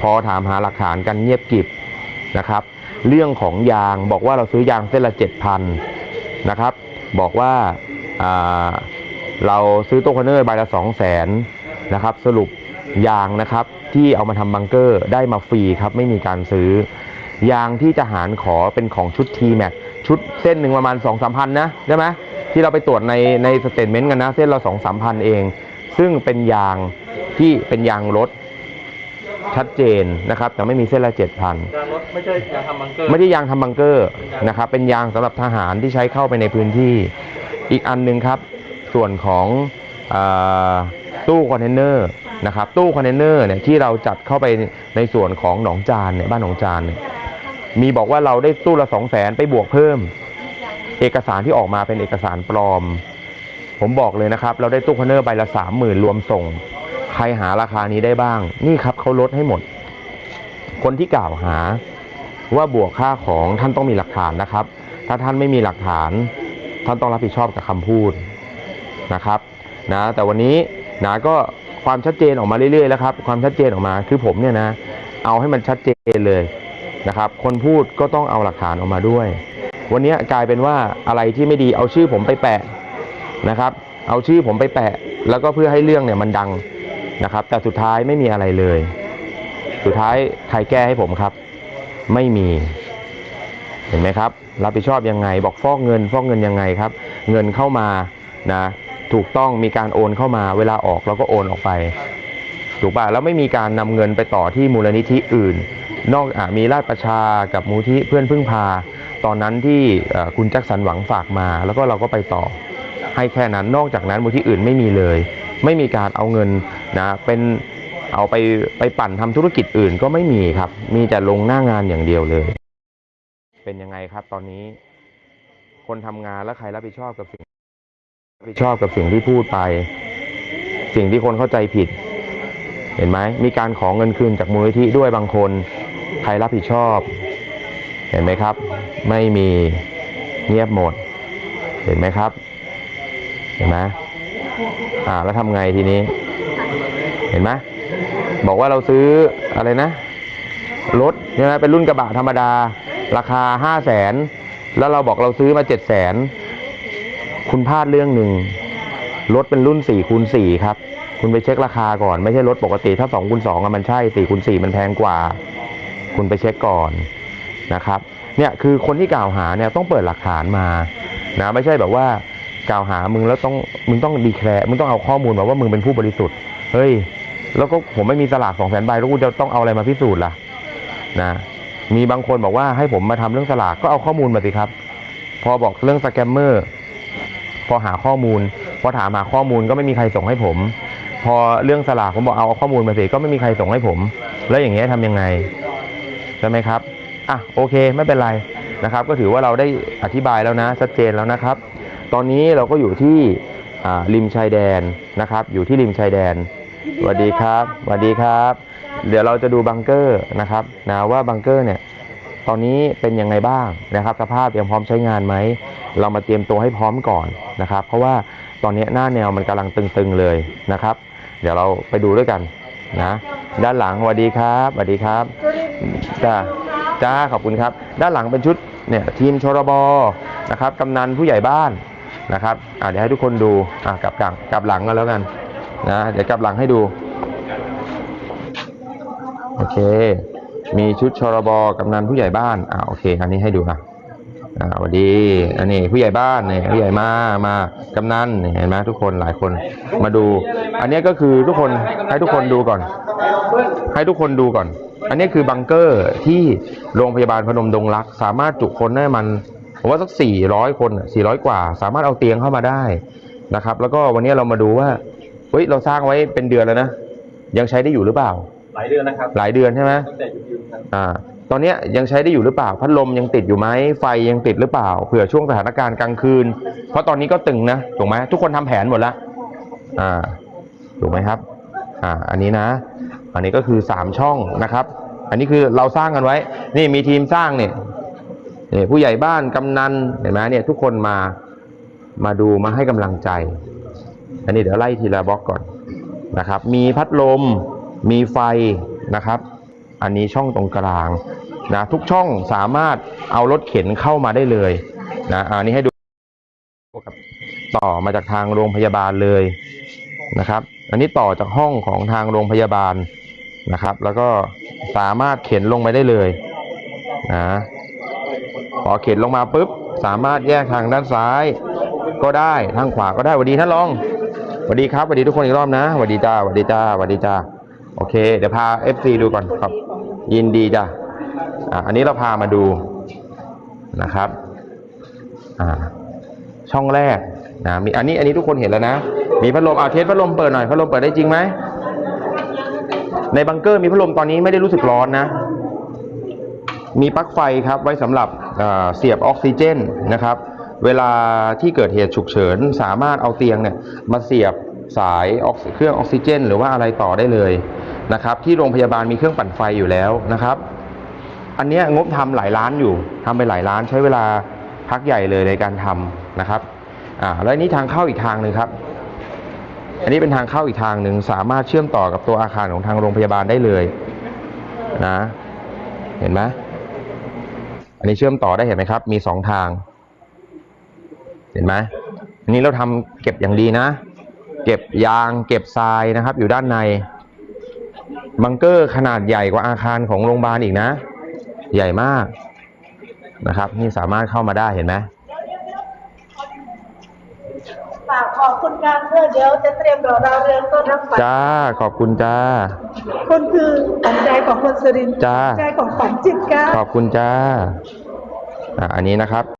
พอถามหาหลักฐานกันเงียบกิบนะครับ เรื่องของยางบอกว่าเราซื้อยางเส้นละ7,000นะครับ บอกว่าาเราซื้อตู้คอนเนอร์ใบละ2 0 0 0 0นนะครับ สรุปยางนะครับที่เอามาทำบังเกอร์ได้มาฟรีครับไม่มีการซื้อยางที่ทหารขอเป็นของชุด t m a x ชุดเส้นหนึ่งประมาณ 2 3 0 0 0นะใช่ไหมที่เราไปตรวจในในสเตทเมนต์กันนะ เส้นเรา 2 3 0 0 0เอง ซึ่งเป็นยางที่เป็นยางรถ ชัดเจนนะครับแต่ไม่มีเส้นละ7,000ยางรถไม่ใช่ยางทำบังเกอร์ไม่ได้ยางทำบังเกอร์นะครับเป็นยางสำหรับทหารที่ใช้เข้าไปในพื้นที่อีกอันหนึ่งครับ ส่วนของอาตู้คอนเทนเนอร์นะครับตู้คอนเทนเนอร์เนี่ยที่เราจัดเข้าไปในส่วนของหนองจานเนี่ยบ้านหนองจานเนี่ยมีบอกว่าเราได้ตู้ละสองแสนไปบวกเพิ่ม เอกสารที่ออกมาเป็นเอกสารปลอม ผมบอกเลยนะครับ เราได้ตู้คอนเทนเนอร์ใบละสามหมื่นรวมส่งใค รหาราคานี้ได้บ้าง นี่ครับเขาลดให้หมด คนที่กล่าวหาว่าบวกค่าของท่านต้องมีหลักฐานนะครับ ถ้าท่านไม่มีหลักฐาน ท่านต้องรับผิดชอบกับคำพูดนะครับนะแต่วันนี้นะก็ความชัดเจนออกมาเรื่อยๆแล้วครับ ความชัดเจนออกมาคือผมเนี่ยนะ เอาให้มันชัดเจนเลยนะครับ คนพูดก็ต้องเอาหลักฐานออกมาด้วย วันนี้กลายเป็นว่าอะไรที่ไม่ดีเอาชื่อผมไปแปะนะครับ เอาชื่อผมไปแปะ แล้วก็เพื่อให้เรื่องเนี่ยมันดัง นะครับ แต่สุดท้ายไม่มีอะไรเลย สุดท้ายใครแก้ให้ผมครับ ไม่มี เห็นไหมครับ รับผิดชอบยังไง บอกฟอกเงิน ฟอกเงินยังไงครับ เงินเข้ามานะถูกต้องมีการโอนเข้ามาเวลาออกเราก็โอนออกไป ถูกป่ะแล้วไม่มีการนำเงินไปต่อที่มูลนิธิอื่น นอกอมีราชประชากับมูลที่เพื่อนพึ่งพา ตอนนั้นที่คุณแจ็คสันหวังฝากมา แล้วก็เราก็ไปต่อ ให้แค่นั้นนอกจากนั้นมูลที่อื่นไม่มีเลย ไม่มีการเอาเงิน นะเป็นเอาไปไปปั่นทำธุรกิจอื่นก็ไม่มีครับ มีแต่ลงหน้างานอย่างเดียวเลย เป็นยังไงครับตอนนี้ คนทำงานแล้วใครรับผิดชอบกับสิ่งรับผิดชอบกับสิ่งที่พูดไป สิ่งที่คนเข้าใจผิด เห็นไหมมีการขอเงินคืนจากมูลนิธิด้วยบางคน ใครรับผิดชอบ เห็นไหมครับ ไม่มีเงียบหมด เห็นไหมครับ เห็นไหมอ่า แล้วทำไงทีนี้ เห็นไหมบอกว่าเราซื้ออะไรนะรถใช่ไหมเป็นรุ่นกระบะธรรมดา ราคาห้าแสนแล้วเราบอกเราซื้อมาเจ็ดแสนคุณพลาดเรื่องหนึ่งรถเป็นรุ่นสี่คูณสี่ครับ คุณไปเช็คราคาก่อนไม่ใช่รถปกติถ้าสองคูณสองมันใช่สี่คูณสี่มันแพงกว่า คุณไปเช็คก่อนนะครับเนี่ยคือคนที่กล่าวหาเนี่ยต้องเปิดหลักฐานมานะไม่ใช่แบบว่ากล่าวหามึงแล้วต้องมึงต้องดีแคร์มึงต้องเอาข้อมูลมาว่ามึงเป็นผู้บริสุทธิ์เฮ้ย แล้วก็ผมไม่มีสลากสองแสนใบแล้วกูจะต้องเอาอะไรมาพิสูจน์ล่ะนะมีบางคนบอกว่าให้ผมมาทำเรื่องสลากก็เอาข้อมูลมาสิครับ พอบอกเรื่องสแกมเมอร์พอหาข้อมูล พอถามหาข้อมูลก็ไม่มีใครส่งให้ผม พอเรื่องสลากผมบอกเอาข้อมูลมาสิก็ไม่มีใครส่งให้ผม แล้วอย่างเงี้ยทำยังไงใช่ไหมครับอะโอเคไม่เป็นไรนะครับ ก็ถือว่าเราได้อธิบายแล้วนะชัดเจนแล้วนะครับ ตอนนี้เราก็อยู่ที่ริมชายแดนนะครับ อยู่ที่ริมชายแดน สวัสดีครับสวัสดีครับ เดี๋ยวเราจะดูบังเกอร์นะครับนะว่าบังเกอร์เนี่ยตอนนี้เป็นยังไงบ้างนะครับ สภาพยังพร้อมใช้งานไหม เรามาเตรียมตัวให้พร้อมก่อนนะครับ เพราะว่าตอนนี้หน้าแนวมันกำลังตึงๆเลยนะครับ เดี๋ยวเราไปดูด้วยกันนะด้านหลังสวัสดีครับสวัสดีครับจ้าจ้าขอบคุณครับ ด้านหลังเป็นชุดเนี่ยทีมชรบนะครับกำนันผู้ใหญ่บ้านนะครับเดี๋ยวให้ทุกคนดูกลับหลังกลับหลังกันแล้วกัน นะ เดี๋ยวกลับหลังให้ดู โอเค มีชุดชรบกำนันผู้ใหญ่บ้าน อ่าโอเค อันนี้ให้ดูอะอ่าสวัสดีอันนี้ผู้ใหญ่บ้านเนี่ยผู้ใหญ่มามากำนันเนี่ยเห็นไหมทุกคนหลายคนมาดู อันนี้ก็คือทุกคนให้ทุกคนดูก่อน ให้ทุกคนดูก่อน อันนี้คือบังเกอร์ที่โรงพยาบาลพนมดงรัก สามารถจุคนได้มันผมว่าสักสี่ร้อยคนสี่ร้อยกว่า สามารถเอาเตียงเข้ามาได้นะครับ แล้วก็วันนี้เรามาดูว่า เฮ้ยเราสร้างไว้เป็นเดือนแล้วนะยังใช้ได้อยู่หรือเปล่า หลายเดือนนะครับ หลายเดือนใช่ไหมตั้งแต่ยุคยืนครับอ่าตอนเนี้ยยังใช้ได้อยู่หรือเปล่า พัดลมยังติดอยู่ไหมไฟยังติดหรือเปล่าเผื่อช่วงสถานการณ์กลางคืน เพราะตอนนี้ก็ตึงนะถูกไหมทุกคนทำแผนหมดแล้วอ่าถูกไหมครับอ่าอันนี้นะ อันนี้ก็คือสามช่องนะครับ อันนี้คือเราสร้างกันไว้ นี่มีทีมสร้างเนี่ยนี่ผู้ใหญ่บ้านกำนันเห็นไหมเนี่ยทุกคนมามาดูมาให้กำลังใจ อันนี้เดี๋ยวไล่ทีละบล็อกก่อนนะครับ มีพัดลม มีไฟนะครับ อันนี้ช่องตรงกลางนะทุกช่องสามารถเอารถเข็นเข้ามาได้เลยนะอันนี้ให้ดูต่อมาจากทางโรงพยาบาลเลยนะครับ อันนี้ต่อจากห้องของทางโรงพยาบาลนะครับ แล้วก็สามารถเข็นลงไปได้เลยนะพอเข็นลงมาปุ๊บสามารถแยกทางด้านซ้ายก็ได้ทางขวาก็ได้สวัสดีท่านรอง วัสดีครับสวัสดีทุกคนอีกรอบนะสวัสดีจ้าสวัสดีจ้าสวัสดีจ้าโอเค เดี๋ยวพา FC ดูก่อนครับ ยินดีจ้ะอะอันนี้เราพามาดูนะครับอ่าช่องแรกนะมีอันนี้อันนี้ทุกคนเห็นแล้วนะ มีพัดลมเอาเทสพัดลมเปิดหน่อยพัดลมเปิดได้จริงไหมในบังเกอร์มีพัดลมตอนนี้ไม่ได้รู้สึกร้อนนะ มีปลั๊กไฟครับไว้สำหรับเสียบออกซิเจนนะครับ เวลาที่เกิดเหตุฉุกเฉิน สามารถเอาเตียงเนี่ยมาเสียบสายออกเครื่องออกซิเจน หรือว่าอะไรต่อได้เลยนะครับ ที่โรงพยาบาลมีเครื่องปั่นไฟอยู่แล้วนะครับ อันนี้งบทำหลายล้านอยู่ทำไปหลายล้านใช้เวลาพักใหญ่เลยในการทำนะครับอ่าแล้วนี้ทางเข้าอีกทางหนึ่งครับ อันนี้เป็นทางเข้าอีกทางหนึ่งสามารถเชื่อมต่อกับตัวอาคารของทางโรงพยาบาลได้เลยนะ เห็นไหมอันนี้เชื่อมต่อได้เห็นไหมครับ มีสองทาง เห็นไหมอันนี้เราทำเก็บอย่างดีนะ เก็บยางเก็บทรายนะครับ อยู่ด้านในบังเกอร์ขนาดใหญ่กว่าอาคารของโรงพยาบาลอีกนะ ใหญ่มากนะครับ นี่สามารถเข้ามาได้เห็นไหมฝากขอบคุณการเพื่อเดี๋ยวจะเตรียมรอเราเรืองต้นรับฝันจ้าขอบคุณจ้าคนคือปัจจัยของคนสุรินทร์จ้าปัจจัยของฝันจิตกาขอบคุณจ้าอะอันนี้นะครับ